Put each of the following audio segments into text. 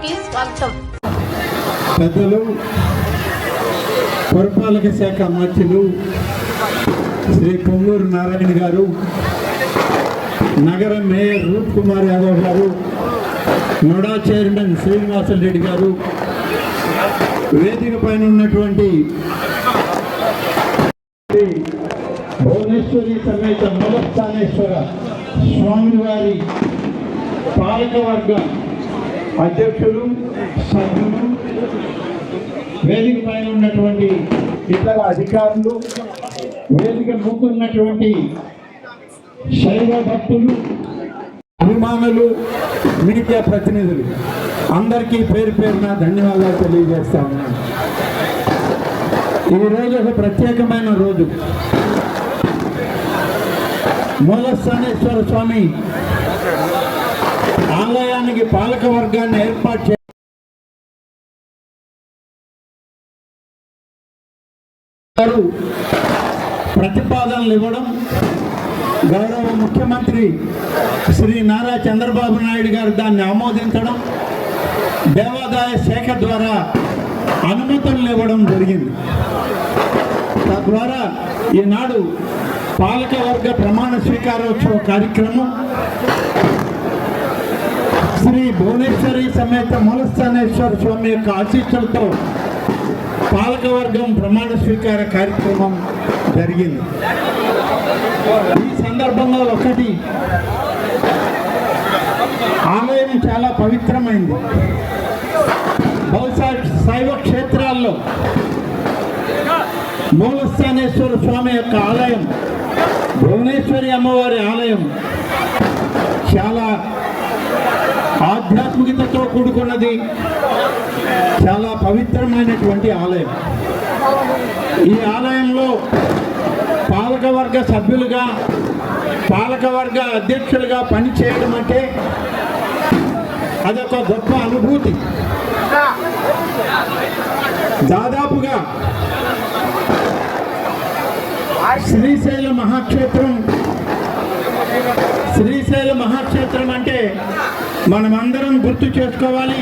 కి స్వాగతం. పెద్దలు పురపాలక శాఖ మంత్రులు శ్రీ పొంగూరు నారాయణ గారు నగర మేయర్ రూప్ కుమార్ యాదవ్ గారు నోడా చైర్మన్ శ్రీనివాసల్ రెడ్డి గారు వేదిక పైన ఉన్నటువంటి శ్రీ భువనేశ్వరి సమేత మూలస్థానేశ్వర స్వామివారి పాలకవర్గం అధ్యక్షులు సభ్యులు వేదిక పైన ఉన్నటువంటి ఇతర అధికారులు వేదిక ముందున్నటువంటి శైవ భక్తులు అభిమానులు మీడియా ప్రతినిధులు అందరికీ పేరు పేరున ధన్యవాదాలు తెలియజేస్తా ఉన్నాను. ఈ ఒక ప్రత్యేకమైన రోజు. మూలస్థానేశ్వర స్వామి ఆలయానికి పాలక వర్గాన్ని ఏర్పాటు చే ప్రతిపాదనలు ఇవ్వడం గౌరవ ముఖ్యమంత్రి శ్రీ నారా చంద్రబాబు నాయుడు గారు దాన్ని ఆమోదించడం దేవాదాయ శాఖ ద్వారా అనుమతులు ఇవ్వడం జరిగింది. తద్వారా ఈనాడు పాలక వర్గ ప్రమాణ స్వీకారోత్సవ కార్యక్రమం శ్రీ భువనేశ్వరి సమేత మూలస్థానేశ్వర స్వామి యొక్క ఆశీస్సులతో పాలకవర్గం ప్రమాణ స్వీకార కార్యక్రమం జరిగింది. ఈ సందర్భంగా ఒకటి ఆలయం చాలా పవిత్రమైంది. బహుశా శైవ క్షేత్రాల్లో మూలస్థానేశ్వర స్వామి యొక్క ఆలయం భువనేశ్వరి అమ్మవారి ఆలయం చాలా ఆధ్యాత్మికతతో కూడుకున్నది చాలా పవిత్రమైనటువంటి ఆలయం. ఈ ఆలయంలో పాలకవర్గ సభ్యులుగా పాలకవర్గ అధ్యక్షులుగా పనిచేయడం అంటే అదొక గొప్ప అనుభూతి. దాదాపుగా శ్రీశైల మహాక్షేత్రం శ్రీశైల మహాక్షేత్రం అంటే మనమందరం గుర్తు చేసుకోవాలి.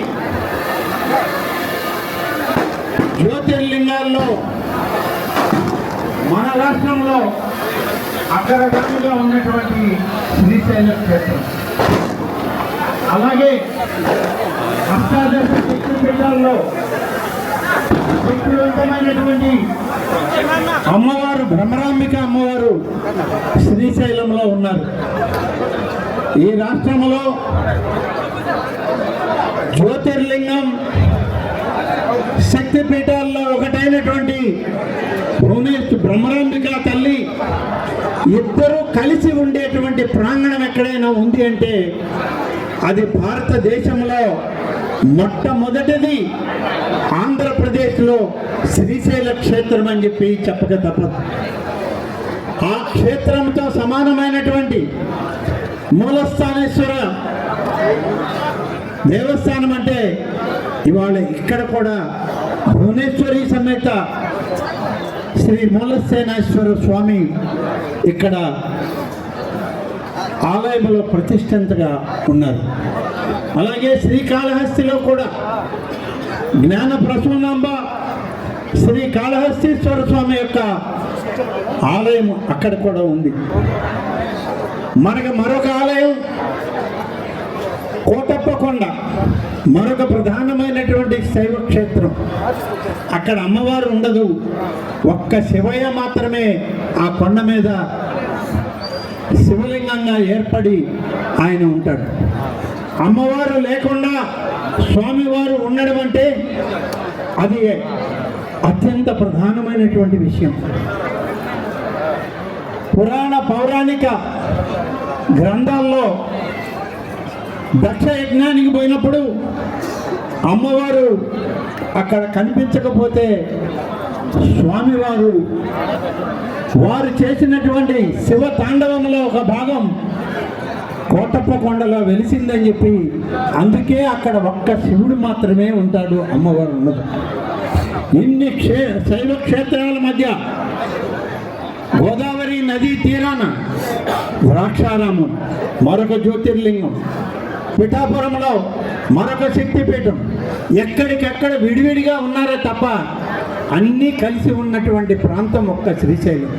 జ్యోతిర్లింగాల్లో మన రాష్ట్రంలో అగ్రగామిగా ఉన్నటువంటి శ్రీశైల క్షేత్రం. అలాగే అష్టాదశ శక్తిపీఠాల్లో శక్తివంతమైనటువంటి అమ్మవారు భ్రమరాంబిక అమ్మవారు శ్రీశైలంలో ఉన్నారు. ఈ రాష్ట్రంలో జ్యోతిర్లింగం శక్తిపీఠాల్లో ఒకటైనటువంటి భువనేశ్వర్ బ్రహ్మరాంబిక తల్లి ఇద్దరూ కలిసి ఉండేటువంటి ప్రాంగణం ఎక్కడైనా ఉంది అంటే అది భారతదేశంలో మొట్టమొదటిది ఆంధ్రప్రదేశ్లో శ్రీశైల క్షేత్రం అని చెప్పి చెప్పక తప్పదు. ఆ క్షేత్రంతో సమానమైనటువంటి మూలస్థానేశ్వర దేవస్థానం అంటే ఇవాళ ఇక్కడ కూడా భువనేశ్వరి సమేత శ్రీ మూలసేనేశ్వర స్వామి ఇక్కడ ఆలయంలో ప్రతిష్టంతగా ఉన్నారు. అలాగే శ్రీకాళహస్తిలో కూడా జ్ఞాన ప్రసూనాంబ శ్రీ కాళహస్తీశ్వర స్వామి యొక్క ఆలయం అక్కడ కూడా ఉంది. మనకు మరొక ఆలయం కోటప్పకొండ. మరొక ప్రధానమైనటువంటి శైవ క్షేత్రం అక్కడ అమ్మవారు ఉండదు. ఒక్క శివయ్య మాత్రమే ఆ కొండ మీద శివలింగంగా ఏర్పడి ఆయన ఉంటాడు. అమ్మవారు లేకుండా స్వామివారు ఉండడం అంటే అది అత్యంత ప్రధానమైనటువంటి విషయం. పురాణ పౌరాణిక గ్రంథాల్లో దక్ష యజ్ఞానికి పోయినప్పుడు అమ్మవారు అక్కడ కనిపించకపోతే స్వామివారు వారు చేసినటువంటి శివ తాండవంలో ఒక భాగం కోటప్ప కొండలో వెలిసిందని చెప్పి అందుకే అక్కడ ఒక్క శివుడు మాత్రమే ఉంటాడు అమ్మవారు ఉన్నది. ఇన్ని క్షే శైవ క్షేత్రాల మధ్య గోదావరి నదీ తీరాన ద్రాక్షారామం మరొక జ్యోతిర్లింగం పిఠాపురంలో మరొక శక్తిపీఠం. ఎక్కడికెక్కడ విడివిడిగా ఉన్నారే తప్ప అన్నీ కలిసి ఉన్నటువంటి ప్రాంతం ఒక్క శ్రీశైలం.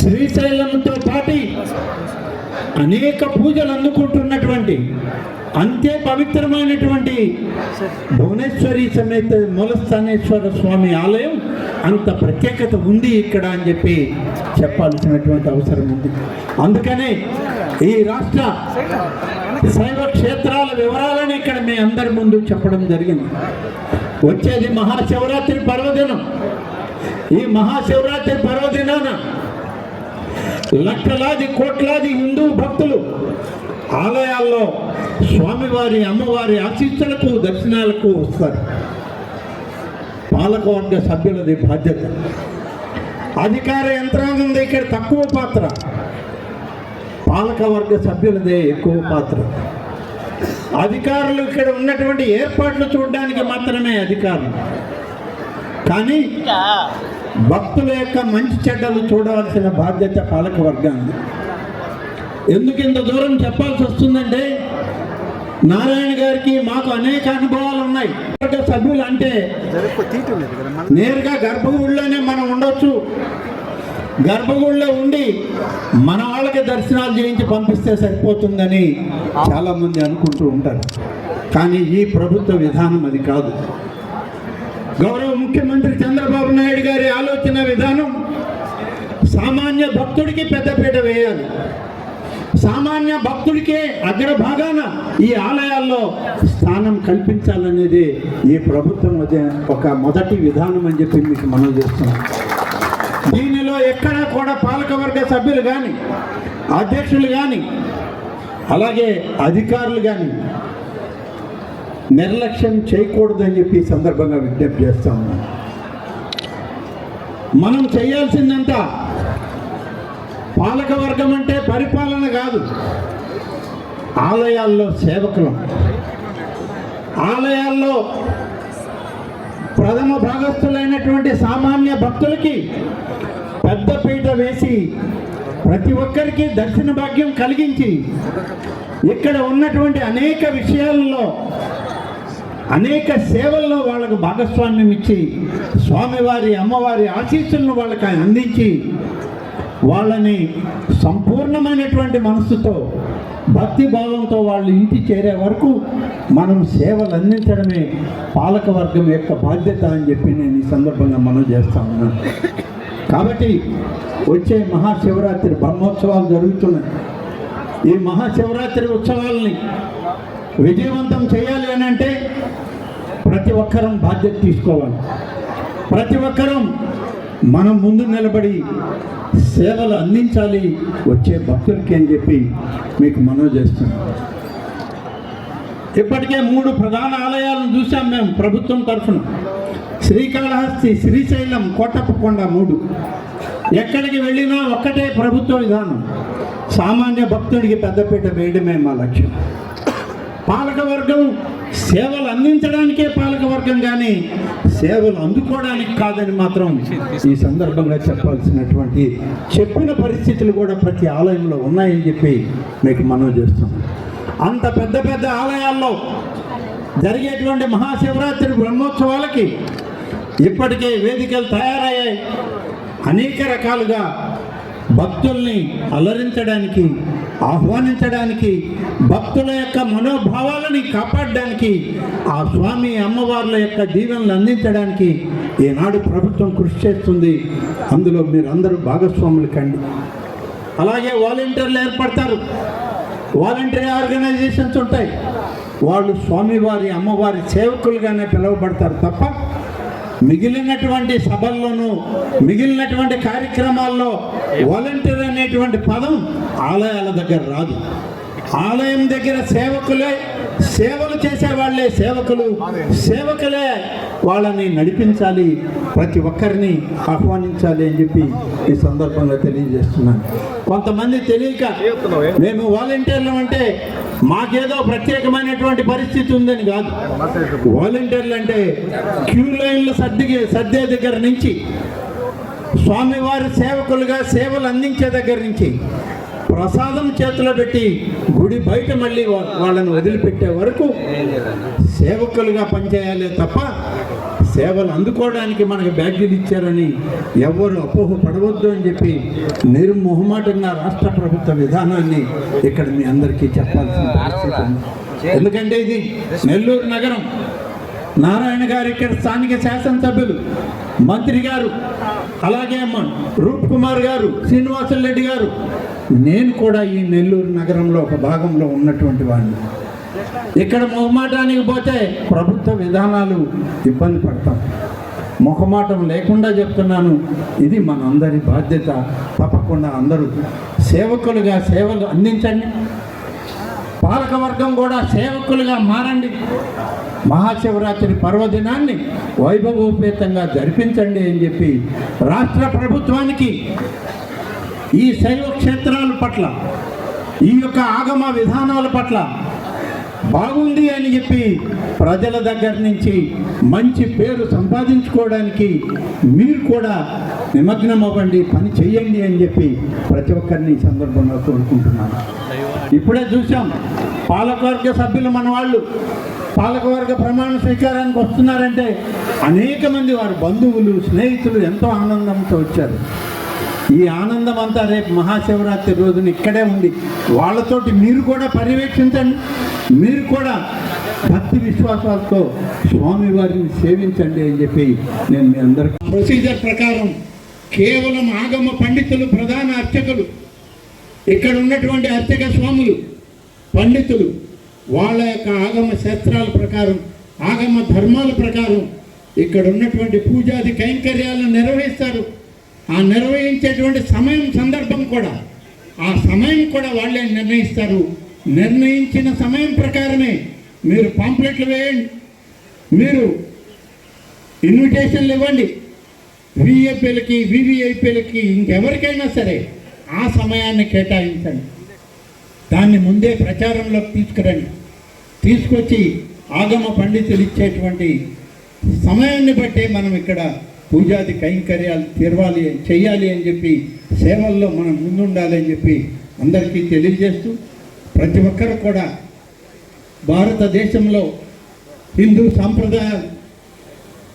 శ్రీశైలంతో పాటి అనేక పూజలు అందుకుంటున్నటువంటి అంతే పవిత్రమైనటువంటి భువనేశ్వరి సమేత మూలస్థానేశ్వర స్వామి ఆలయం అంత ప్రత్యేకత ఉంది ఇక్కడ అని చెప్పి చెప్పాల్సినటువంటి అవసరం ఉంది. అందుకనే ఈ రాష్ట్ర శైవ క్షేత్రాల వివరాలను ఇక్కడ మీ అందరి ముందు చెప్పడం జరిగింది. వచ్చేది మహాశివరాత్రి పర్వదినం. ఈ మహాశివరాత్రి పర్వదినాన లక్షలాది కోట్లాది హిందూ భక్తులు ఆలయాల్లో స్వామివారి అమ్మవారి ఆశీస్సులకు దర్శనాలకు వస్తారు. పాలకవర్గ సభ్యులది బాధ్యత. అధికార యంత్రాంగం ఇక్కడ తక్కువ పాత్ర. పాలకవర్గ సభ్యులదే ఎక్కువ పాత్ర. అధికారులు ఇక్కడ ఉన్నటువంటి ఏర్పాట్లు చూడడానికి మాత్రమే అధికారులు. కానీ భక్తుల యొక్క మంచి చెడ్డలు చూడవలసిన బాధ్యత పాలక వర్గాన్ని ఎందుకు ఇంత దూరం చెప్పాల్సి వస్తుందంటే నారాయణ గారికి మాకు అనేక అనుభవాలు ఉన్నాయి. సభ్యులు అంటే నేరుగా గర్భగుడిలోనే మనం ఉండొచ్చు. గర్భగుడిలో ఉండి మన వాళ్ళకి దర్శనాలు చేయించి పంపిస్తే సరిపోతుందని చాలామంది అనుకుంటూ ఉంటారు. కానీ ఈ ప్రభుత్వ విధానం అది కాదు. గౌరవ ముఖ్యమంత్రి చంద్రబాబు నాయుడు గారి ఆలోచన విధానం సామాన్య భక్తుడికి పెద్దపీట వేయాలి. సామాన్య భక్తుడికే అగ్రభాగాన ఈ ఆలయాల్లో స్థానం కల్పించాలనేది ఈ ప్రభుత్వం ఒక మొదటి విధానం అని చెప్పి మీకు మనం చేస్తున్నాం. దీనిలో ఎక్కడ కూడా పాలకవర్గ సభ్యులు కానీ అధ్యక్షులు కానీ అలాగే అధికారులు కానీ నిర్లక్ష్యం చేయకూడదని చెప్పి సందర్భంగా విజ్ఞప్తి చేస్తా ఉన్నాం. మనం చేయాల్సిందంతా పాలక వర్గం అంటే పరిపాలన కాదు. ఆలయాల్లో సేవకులు. ఆలయాల్లో ప్రథమ భాగస్థులైనటువంటి సామాన్య భక్తులకి పెద్దపీట వేసి ప్రతి ఒక్కరికి దర్శన భాగ్యం కలిగించి ఇక్కడ ఉన్నటువంటి అనేక విషయాల్లో అనేక సేవల్లో వాళ్ళకు భాగస్వామ్యం ఇచ్చి స్వామివారి అమ్మవారి ఆశీస్సులను వాళ్ళకి అందించి వాళ్ళని సంపూర్ణమైనటువంటి మనస్సుతో భక్తి భావంతో వాళ్ళు ఇంటి చేరే వరకు మనం సేవలు అందించడమే పాలకవర్గం యొక్క బాధ్యత అని చెప్పి నేను ఈ సందర్భంగా మనం చేస్తా ఉన్నాను. కాబట్టి వచ్చే మహాశివరాత్రి బ్రహ్మోత్సవాలు జరుగుతున్నాయి. ఈ మహాశివరాత్రి ఉత్సవాలని విజయవంతం చేయాలి అని అంటే ప్రతి ఒక్కరం బాధ్యత తీసుకోవాలి. ప్రతి ఒక్కరం మనం ముందు నిలబడి సేవలు అందించాలి వచ్చే భక్తులకి అని చెప్పి మీకు మనవి చేస్తున్నాం. ఇప్పటికే మూడు ప్రధాన ఆలయాలను చూసాం మేము ప్రభుత్వం తరఫున. శ్రీకాళహస్తి శ్రీశైలం కోటప్పకొండ మూడు. ఎక్కడికి వెళ్ళినా ఒక్కటే ప్రభుత్వ విధానం. సామాన్య భక్తుడికి పెద్దపీట వేయడమే మా లక్ష్యం. పాలక వర్గం సేవలు అందించడానికే పాలక వర్గం కానీ సేవలు అందుకోవడానికి కాదని మాత్రం ఈ సందర్భంగా చెప్పాల్సినటువంటి చెప్పిన పరిస్థితులు కూడా ప్రతి ఆలయంలో ఉన్నాయని చెప్పి మీకు మనం చేస్తాం అంత పెద్ద పెద్ద ఆలయాల్లో జరిగేటువంటి మహాశివరాత్రి బ్రహ్మోత్సవాలకి ఇప్పటికే వేదికలు తయారయ్యాయి. అనేక రకాలుగా భక్తుల్ని అలరించడానికి ఆహ్వానించడానికి భక్తుల యొక్క మనోభావాలని కాపాడడానికి ఆ స్వామి అమ్మవార్ల యొక్క దీవెనలు అందించడానికి ఈనాడు ప్రభుత్వం కృషి చేస్తుంది. అందులో మీరు అందరూ భాగస్వాములు కండి. అలాగే వాలంటీర్లు ఏర్పడతారు. వాలంటీర్ ఆర్గనైజేషన్స్ ఉంటాయి. వాళ్ళు స్వామివారి అమ్మవారి సేవకులుగానే పిలువబడతారు తప్ప మిగిలినటువంటి సభల్లోనూ మిగిలినటువంటి కార్యక్రమాల్లో వాలంటీర్ అనేటువంటి పదం ఆలయాల దగ్గర రాదు. ఆలయం దగ్గర సేవకులే సేవలు చేసే వాళ్ళే సేవకులు. సేవకులే వాళ్ళని నడిపించాలి ప్రతి ఒక్కరిని ఆహ్వానించాలి అని చెప్పి ఈ సందర్భంగా తెలియజేస్తున్నాను. కొంతమంది తెలియక మేము వాలంటీర్లు అంటే మాకేదో ప్రత్యేకమైనటువంటి పరిస్థితి ఉందని కాదు. వాలంటీర్లు అంటే క్యూ లైన్లు సర్ది సర్దే దగ్గర నుంచి స్వామివారి సేవకులుగా సేవలు అందించే దగ్గర నుంచి ప్రసాదం చేతిలో పెట్టి గుడి బయట మళ్ళీ వాళ్ళని వదిలిపెట్టే వరకు సేవకులుగా పనిచేయాలి తప్ప సేవలు అందుకోవడానికి మనకు బ్యాడ్జీలు ఇచ్చారని ఎవ్వరు అపోహ పడవద్దు అని చెప్పి నిర్మొహమాటంగా రాష్ట్ర ప్రభుత్వ విధానాన్ని ఇక్కడ మీ అందరికీ చెప్పాల్సిన ఎందుకంటే ఇది నెల్లూరు నగరం. నారాయణ గారు ఇక్కడ స్థానిక శాసనసభ్యులు మంత్రి గారు అలాగే అమ్మ రూప్ కుమార్ గారు శ్రీనివాసులు రెడ్డి గారు. నేను కూడా ఈ నెల్లూరు నగరంలో ఒక భాగంలో ఉన్నటువంటి వాడిని. ఇక్కడ మొహమాటానికి పోతే ప్రభుత్వ విధానాలు ఇబ్బంది పడతాం. మొహమాటం లేకుండా చెప్తున్నాను. ఇది మనందరి బాధ్యత. తప్పకుండా అందరూ సేవకులుగా సేవలు అందించండి. పాలకవర్గం కూడా సేవకులుగా మారండి. మహాశివరాత్రి పర్వదినాన్ని వైభవోపేతంగా జరిపించండి అని చెప్పి రాష్ట్ర ప్రభుత్వానికి ఈ శైవ క్షేత్రాల పట్ల ఈ యొక్క ఆగమ విధానాల పట్ల బాగుంది అని చెప్పి ప్రజల దగ్గర నుంచి మంచి పేరు సంపాదించుకోవడానికి మీరు కూడా నిమగ్నం అవ్వండి పని చేయండి అని చెప్పి ప్రతి ఒక్కరిని ఈ సందర్భంగా కోరుకుంటున్నాను. ఇప్పుడే చూసాం పాలకవర్గ సభ్యులు మన వాళ్ళు పాలకవర్గ ప్రమాణ స్వీకారానికి వస్తున్నారంటే అనేక మంది వారి బంధువులు స్నేహితులు ఎంతో ఆనందంతో వచ్చారు. ఈ ఆనందం అంతా రేపు మహాశివరాత్రి రోజున ఇక్కడే ఉంది వాళ్ళతోటి మీరు కూడా పర్యవేక్షించండి. మీరు కూడా భక్తి విశ్వాసాలతో స్వామివారిని సేవించండి అని చెప్పి నేను మీ అందరికీ ప్రొసీజర్ ప్రకారం కేవలం ఆగమ పండితులు ప్రధాన అర్చకులు ఇక్కడ ఉన్నటువంటి అర్చక స్వాములు పండితులు వాళ్ళ యొక్క ఆగమ శాస్త్రాల ప్రకారం ఆగమ ధర్మాల ప్రకారం ఇక్కడ ఉన్నటువంటి పూజాది కైంకర్యాలను నిర్వహిస్తారు ఆ నిర్వహించేటువంటి సమయం సందర్భం కూడా. ఆ సమయం కూడా వాళ్ళే నిర్ణయిస్తారు. నిర్ణయించిన సమయం ప్రకారమే మీరు పాంప్లెట్లు వేయండి. మీరు ఇన్విటేషన్లు ఇవ్వండి. విఐపీలకి వివిఐపీలకి ఇంకెవరికైనా సరే ఆ సమయాన్ని కేటాయించండి. దాన్ని ముందే ప్రచారంలోకి తీసుకురండి. తీసుకొచ్చి ఆగమ పండితులు ఇచ్చేటువంటి సమయాన్ని బట్టే మనం ఇక్కడ పూజాది కైంకర్యాలు తీరవాలి చేయాలి అని చెప్పి సేవల్లో మనం ముందుండాలి అని చెప్పి అందరికీ తెలియజేస్తూ ప్రతి ఒక్కరు కూడా భారతదేశంలో హిందూ సాంప్రదాయాలు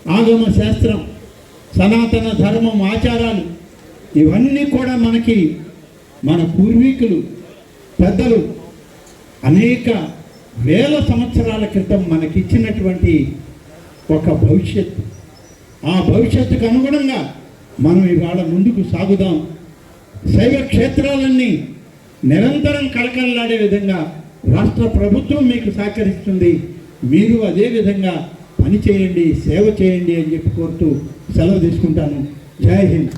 ఆగమ శాస్త్రం సనాతన ధర్మం ఆచారాలు ఇవన్నీ కూడా మనకి మన పూర్వీకులు పెద్దలు అనేక వేల సంవత్సరాల క్రితం మనకిచ్చినటువంటి ఒక భవిష్యత్తు. ఆ భవిష్యత్తుకు అనుగుణంగా మనం ఇవాళ ముందుకు సాగుదాం. శైవ క్షేత్రాలన్నీ నిరంతరం కలకలలాడే విధంగా రాష్ట్ర ప్రభుత్వం మీకు సహకరిస్తుంది. మీరు అదే విధంగా పని చేయండి సేవ చేయండి అని చెప్పి కోరుతూ సెలవు తీసుకుంటాను. జై హింద్.